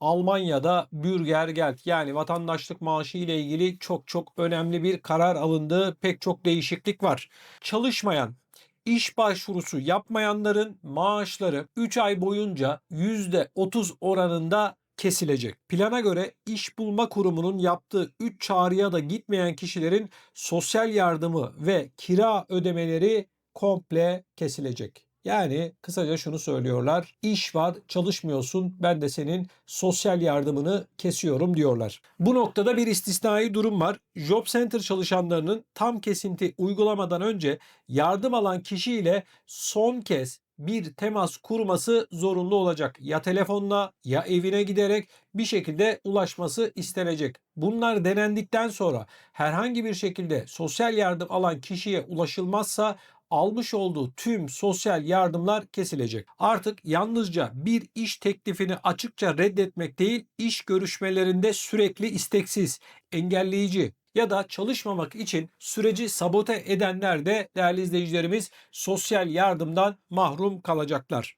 Almanya'da Bürgergeld yani vatandaşlık maaşı ile ilgili çok çok önemli bir karar alındı. Pek çok değişiklik var. Çalışmayan, iş başvurusu yapmayanların maaşları 3 ay boyunca %30 oranında kesilecek. Plana göre iş bulma kurumunun yaptığı 3 çağrıya da gitmeyen kişilerin sosyal yardımı ve kira ödemeleri komple kesilecek. Yani kısaca şunu söylüyorlar. İş var, çalışmıyorsun. Ben de senin sosyal yardımını kesiyorum diyorlar. Bu noktada bir istisnai durum var. Job Center çalışanlarının tam kesinti uygulamadan önce yardım alan kişiyle son kez bir temas kurması zorunlu olacak. Ya telefonla ya evine giderek bir şekilde ulaşması istenecek. Bunlar denendikten sonra herhangi bir şekilde sosyal yardım alan kişiye ulaşılmazsa almış olduğu tüm sosyal yardımlar kesilecek. Artık yalnızca bir iş teklifini açıkça reddetmek değil, iş görüşmelerinde sürekli isteksiz, engelleyici ya da çalışmamak için süreci sabote edenler de değerli izleyicilerimiz sosyal yardımdan mahrum kalacaklar.